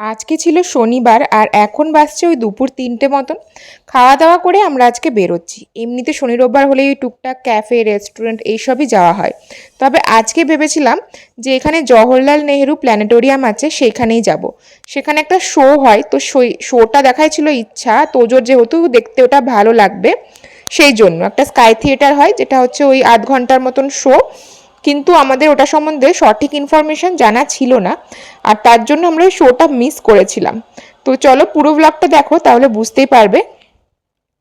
আজকে ছিল শনিবার আর এখন বাসছে ওই দুপুর তিনটে মতন। খাওয়া দাওয়া করে আমরা আজকে বেরোচ্ছি। এমনিতে শনি রোববার হলে ওই টুকটাক ক্যাফে, রেস্টুরেন্ট এইসবই যাওয়া হয়। তবে আজকে ভেবেছিলাম যে এখানে জওহরলাল নেহেরু প্ল্যানেটোরিয়াম আছে সেখানেই যাব। সেখানে একটা শো হয়, তো শোটা দেখাই ছিল ইচ্ছা, তোজোর যেহেতু দেখতে ওটা ভালো লাগবে, সেই জন্য। একটা স্কাই থিয়েটার হয়, যেটা হচ্ছে ওই আধ ঘণ্টার মতন শো কিন্তু আমাদের ওটা সম্বন্ধে সঠিক ইনফরমেশন জানা ছিল না, আর তার জন্য আমরা ওই শোটা মিস করেছিলাম। তো চলো পুরো ব্লগটা দেখো, তাহলে বুঝতেই পারবে।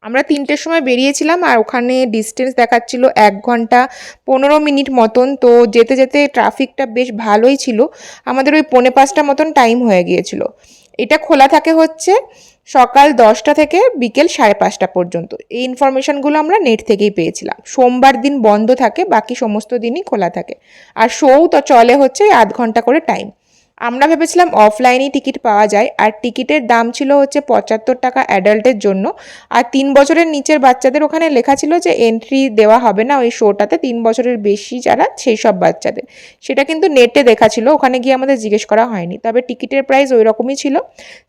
আমরা তিনটের সময় বেরিয়েছিলাম, আর ওখানে ডিস্টেন্স দেখাচ্ছিল এক ঘণ্টা পনেরো মিনিট মতন। তো যেতে যেতে ট্রাফিকটা বেশ ভালোই ছিল। আমাদের ওই পৌনে পাঁচটা মতন টাইম হয়ে গিয়েছিল। এটা খোলা থাকে হচ্ছে সকাল দশটা থেকে বিকেল সাড়ে পাঁচটা পর্যন্ত। এই ইনফরমেশানগুলো আমরা নেট থেকেই পেয়েছিলাম। সোমবার দিন বন্ধ থাকে, বাকি সমস্ত দিনই খোলা থাকে। আর শো তো চলে হচ্ছে আধ ঘণ্টা করে টাইম আমরা ভেবেছিলাম অফলাইনেই টিকিট পাওয়া যায়, আর টিকিটের দাম ছিল হচ্ছে পঁচাত্তর টাকা অ্যাডাল্টের জন্য। আর তিন বছরের নিচের বাচ্চাদের ওখানে লেখা ছিল যে এন্ট্রি দেওয়া হবে না, ওই শোটাতে তিন বছরের বেশি যারা, সেই সব বাচ্চাদের। সেটা কিন্তু নেটে দেখা ছিল, ওখানে গিয়ে আমাদের জিজ্ঞেস করা হয়নি। তবে টিকিটের প্রাইস ওই রকমই ছিল।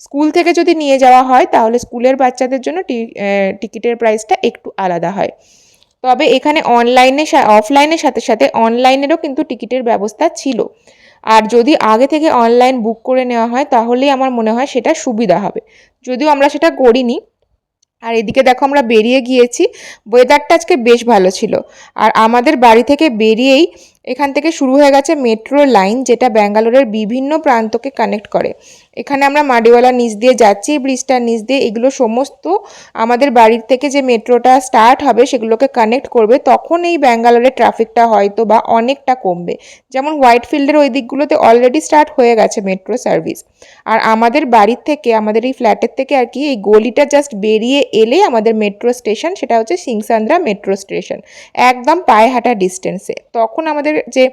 স্কুল থেকে যদি নিয়ে যাওয়া হয়, তাহলে স্কুলের বাচ্চাদের জন্য টিকিটের প্রাইসটা একটু আলাদা হয়। তবে এখানে অনলাইনে অফলাইনের সাথে সাথে অনলাইনেরও কিন্তু টিকিটের ব্যবস্থা ছিল। আর যদি আগে থেকে অনলাইন বুক করে নেওয়া হয়, তাহলেই আমার মনে হয় সেটা সুবিধা হবে। যদিও আমরা সেটা করিনি। আর এদিকে দেখো আমরা বেরিয়ে গিয়েছি। ওয়েদারটা আজকে বেশ ভালো ছিল। আর আমাদের বাড়ি থেকে বেরিয়েই এখান থেকে শুরু হয়ে গেছে মেট্রো লাইন যেটা ব্যাঙ্গালোরের বিভিন্ন প্রান্তকে কানেক্ট করে। এখানে আমরা মাডিওয়ালা নিচ দিয়ে যাচ্ছি, ব্রিজটার নিচ দিয়ে এগুলো সমস্ত আমাদের বাড়ির থেকে যে মেট্রোটা স্টার্ট হবে, সেগুলোকে কানেক্ট করবে। তখন এই ব্যাঙ্গালোরের ট্রাফিকটা হয়তো বা অনেকটা কমবে। যেমন হোয়াইট ফিল্ডের ওই দিকগুলোতে অলরেডি স্টার্ট হয়ে গেছে মেট্রো সার্ভিস আর আমাদের বাড়ির থেকে, আমাদের এই ফ্ল্যাটের থেকে আর কি, এই গলিটা জাস্ট বেরিয়ে এলে আমাদের মেট্রো স্টেশন সেটা হচ্ছে সিংসান্দ্রা মেট্রো স্টেশন একদম পায়ে হাঁটা ডিস্টেন্সে তখন আমাদের যে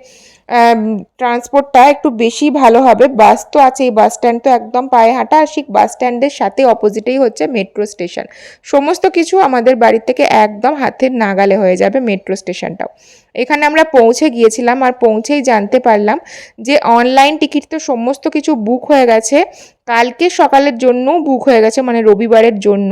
ট্রান্সপোর্টটা একটু বেশি ভালো হবে। বাস তো আছে, এই বাস স্ট্যান্ড তো একদম পায়ে হাঁটা আর ঠিক বাস স্ট্যান্ডের সাথে অপোজিটেই হচ্ছে মেট্রো স্টেশন সমস্ত কিছু আমাদের বাড়ির থেকে একদম হাতের নাগালে হয়ে যাবে মেট্রো স্টেশনটাও এখানে আমরা পৌঁছে গিয়েছিলাম আর পৌঁছেই জানতে পারলাম যে অনলাইন টিকিট তো সমস্ত কিছু বুক হয়ে গেছে। কালকে সকালের জন্যও বুক হয়ে গেছে মানে রবিবারের জন্য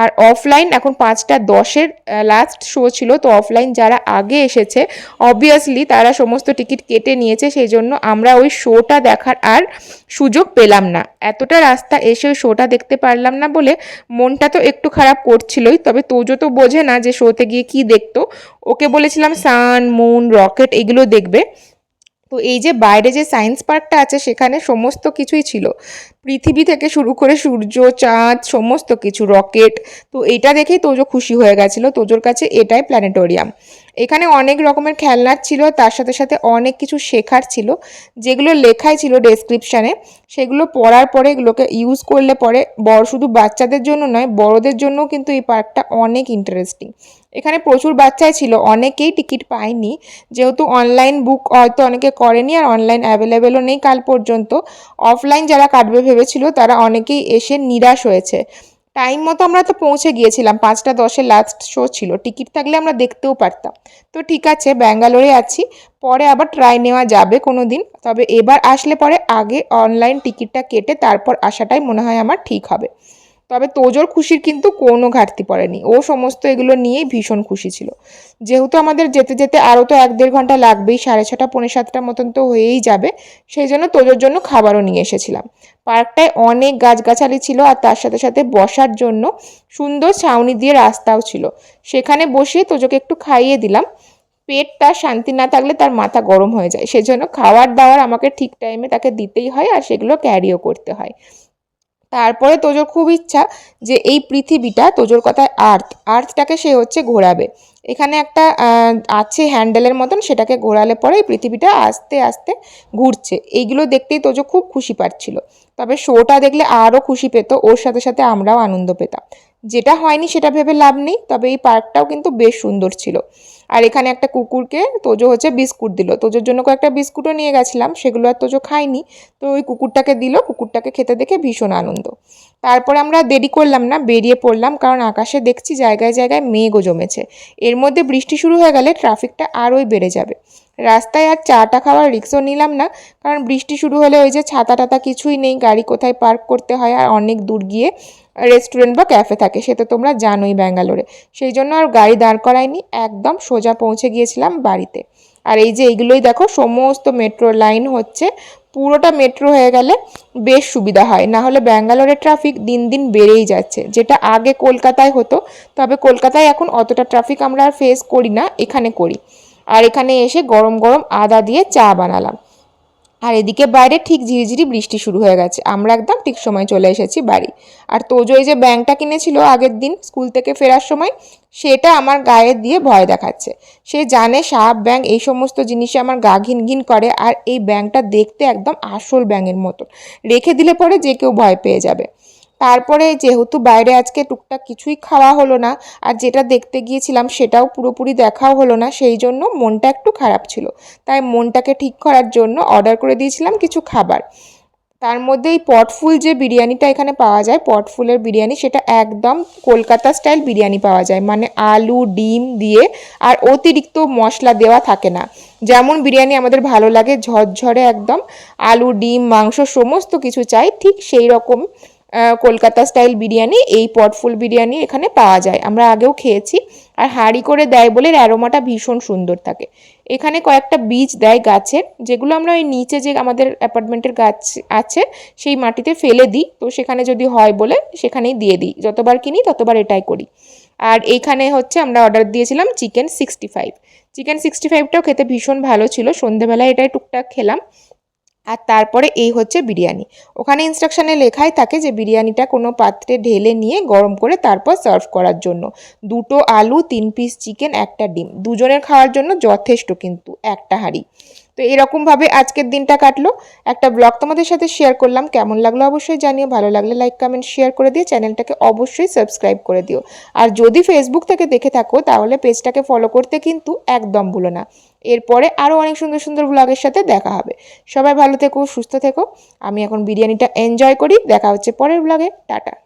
আর অফলাইন এখন পাঁচটা দশের লাস্ট শো ছিল। তো অফলাইন যারা আগে এসেছে অবভিয়াসলি তারা সমস্ত টিকিট কেটে নিয়েছে, সেই জন্য আমরা ওই শোটা দেখার আর সুযোগ পেলাম না। এতটা রাস্তা এসে ওই শোটা দেখতে পারলাম না বলে মনটা তো একটু খারাপ করছিলই, তবে তোজো তো বোঝে না যে শোতে গিয়ে কি দেখতো। ওকে বলেছিলাম, সান, মুন, রকেট, এগুলো দেখবে। তো এই যে বাইরে যে সায়েন্স পার্কটা আছে, সেখানে সমস্ত কিছুই ছিল। পৃথিবী থেকে শুরু করে সূর্য, চাঁদ, সমস্ত কিছু, রকেট, তো এটা দেখেই তোজো খুশি হয়ে গেছিল। তোজোর কাছে এটাই প্ল্যানেটোরিয়াম। এখানে অনেক রকমের খেলনার ছিল, তার সাথে সাথে অনেক কিছু শেখার ছিল, যেগুলো লেখাই ছিল ডেসক্রিপশানে সেগুলো পড়ার পরে এগুলোকে ইউজ করলে পরে বড় শুধু বাচ্চাদের জন্য নয়, বড়দের জন্যও কিন্তু এই পার্কটা অনেক ইন্টারেস্টিং এখানে প্রচুর বাচ্চাই ছিল, অনেকেই টিকিট পায়নি। যেহেতু অনলাইন বুক হয়তো অনেকে করেনি আর অনলাইন অ্যাভেলেবেলও নেই কাল পর্যন্ত। অফলাইন যারা কাটবে ভেবেছিল, তারা অনেকেই এসে নিরাশ হয়েছে। টাইম মতো আমরা তো পৌঁছে গিয়েছিলাম, পাঁচটা দশে লাস্ট শো ছিল। টিকিট থাকলে আমরা দেখতেও পারতাম। তো ঠিক আছে, ব্যাঙ্গালোরে আছি। পরে আবার ট্রাই নেওয়া যাবে কোনো দিন তবে এবার আসলে পরে আগে অনলাইন টিকিটটা কেটে তারপর আসাটাই মনে হয় আমার ঠিক হবে। তবে তোজোর খুশির কিন্তু কোনো ঘাটতি পড়েনি। ও সমস্ত এগুলো নিয়েই ভীষণ খুশি ছিল। যেহেতু আমাদের যেতে যেতে আরও তো এক দেড় ঘণ্টা লাগবেই, সাড়ে ছটা, পৌনে সাতটা মতন তো হয়েই যাবে, সেই জন্য তোজোর জন্য খাবারও নিয়ে এসেছিলাম। পার্কটায় অনেক গাছগাছালি ছিল আর তার সাথে সাথে বসার জন্য সুন্দর ছাউনি দিয়ে রাস্তাও ছিল। সেখানে বসিয়ে তোজোকে একটু খাইয়ে দিলাম। পেট তার শান্তি না থাকলে তার মাথা গরম হয়ে যায়। সেজন্য খাবার দাবার আমাকে ঠিক টাইমে তাকে দিতেই হয় আর সেগুলো ক্যারিও করতে হয়। তারপরে তোজোর খুব ইচ্ছা যে এই পৃথিবীটা, তোজোর কথায় আর্থ আর্থটাকে সে হচ্ছে ঘোরাবে। এখানে একটা আছে হ্যান্ডেলের মতন, সেটাকে ঘোরালে পরে এই পৃথিবীটা আস্তে আস্তে ঘুরছে। এইগুলো দেখতেই তোজো খুব খুশি পাচ্ছিল তবে শোটা দেখলে আরও খুশি পেত, ওর সাথে সাথে আমরাও আনন্দ পেতাম। যেটা হয়নি সেটা ভেবে লাভ নেই, তবে এই পার্কটাও কিন্তু বেশ সুন্দর ছিল। আর এখানে একটা কুকুরকে তোজো হচ্ছে বিস্কুট দিল। তোজোর জন্য কয়েকটা বিস্কুটও নিয়ে গেছিলাম, সেগুলো আর তোজো খায়নি। তো ওই কুকুরটাকে দিল, কুকুরটাকে খেতে দেখে ভীষণ আনন্দ। তারপরে আমরা দেরি করলাম না, বেরিয়ে পড়লাম, কারণ আকাশে দেখছি জায়গায় জায়গায় মেঘও জমেছে। এর মধ্যে বৃষ্টি শুরু হয়ে গেলে ট্রাফিকটা আরোই বেড়ে যাবে। রাস্তায় আর চাটা খাওয়ার রিক্সও নিলাম না, কারণ বৃষ্টি শুরু হলে ওই যে ছাতা টাতা কিছুই নেই, গাড়ি কোথায় পার্ক করতে হয় আর অনেক দূর গিয়ে রেস্টুরেন্ট বা ক্যাফে থাকে, সে তো তোমরা জানোই ব্যাঙ্গালোরে। সেই জন্য আর গাড়ি দাঁড় করাইনি একদম সোজা পৌঁছে গিয়েছিলাম বাড়িতে। আর এই যে এইগুলোই দেখো, সমস্ত মেট্রো লাইন হচ্ছে, পুরোটা মেট্রো হয়ে গেলে বেশ সুবিধা হয়। না হলে ব্যাঙ্গালোরের ট্রাফিক দিন দিন বেড়েই যাচ্ছে। যেটা আগে কলকাতায় হতো, তবে কলকাতায় এখন অতটা ট্রাফিক আমরা আর ফেস করি না, এখানে করি। আর এখানে এসে গরম গরম আদা দিয়ে চা বানালাম। আর এদিকে বাইরে ঠিক ঝিরিঝিরি বৃষ্টি শুরু হয়ে গেছে। আমরা একদম ঠিক সময় চলে এসেছি বাড়ি। আর তোজো যে ব্যাংকটা কিনেছিল আগের দিন স্কুল থেকে ফেরার সময়, সেটা আমার গায়ে দিয়ে ভয় দেখাচ্ছে। সে জানে সাপ ব্যাং এই সমস্ত জিনিসে আমার গা ঘিন ঘিন করে আর এই ব্যাংকটা দেখতে একদম আসল ব্যাঙের মতো। রেখে দিলে পরে যে কেউ ভয় পেয়ে যাবে। তারপরে যেহেতু বাইরে আজকে টুকটাক কিছুই খাওয়া হলো না, আর যেটা দেখতে গিয়েছিলাম সেটাও পুরোপুরি দেখাও হলো না, সেই জন্য মনটা একটু খারাপ ছিল। তাই মনটাকে ঠিক করার জন্য অর্ডার করে দিয়েছিলাম কিছু খাবার। তার মধ্যে এই পটফুল যে বিরিয়ানিটা এখানে পাওয়া যায় পটফুলের বিরিয়ানি সেটা একদম কলকাতা স্টাইল বিরিয়ানি পাওয়া যায়। মানে আলু, ডিম দিয়ে আর অতিরিক্ত মশলা দেওয়া থাকে না। যেমন বিরিয়ানি আমাদের ভালো লাগে, ঝরঝরে একদম আলু, ডিম, মাংস সমস্ত কিছু চাই, ঠিক সেই রকম কলকাতা স্টাইল বিরিয়ানি, এই পটফুল বিরিয়ানি এখানে পাওয়া যায়। আমরা আগেও খেয়েছি। আর হাঁড়ি করে দেয় বলে অ্যারোমাটা ভীষণ সুন্দর থাকে। এখানে কয়েকটা বীজ দেয় গাছের যেগুলো আমরা ওই নিচে যে আমাদের অ্যাপার্টমেন্টের গাছ আছে, সেই মাটিতে ফেলে দিই। তো সেখানে যদি হয় বলে সেখানেই দিয়ে দিই। যতবার কিনি ততবার এটাই করি। আর এইখানে হচ্ছে আমরা অর্ডার দিয়েছিলাম chicken sixty five chicken sixty ফাইভটাও খেতে ভীষণ ভালো ছিল। সন্ধেবেলায় এটাই টুকটাক খেলাম। আর তারপরে এই হচ্ছে বিরিয়ানি। ওখানে ইনস্ট্রাকশানে লেখাই থাকে যে বিরিয়ানিটা কোনো পাত্রে ঢেলে নিয়ে গরম করে তারপর সার্ভ করার জন্য। দুটো আলু, তিন পিস চিকেন একটা ডিম। দুজনের খাওয়ার জন্য যথেষ্ট কিন্তু, একটা হাঁড়ি। তো এরকমভাবে আজকের দিনটা কাটলো। একটা ব্লগ তোমাদের সাথে শেয়ার করলাম। কেমন লাগল অবশ্যই জানিও। ভালো লাগলে লাইক কমেন্ট শেয়ার করে দিয়ে চ্যানেলটাকে অবশ্যই সাবস্ক্রাইব করে দিও। আর যদি ফেসবুক থেকে দেখে থাকো, তাহলে পেজটাকে ফলো করতে কিন্তু একদম ভুলো না। এরপরে আরও অনেক সুন্দর সুন্দর ব্লগের সাথে দেখা হবে। সবাই ভালো থেকো, সুস্থ থেকো। আমি এখন বিরিয়ানিটা এনজয় করি। দেখা হচ্ছে পরের ব্লগে। টাটা।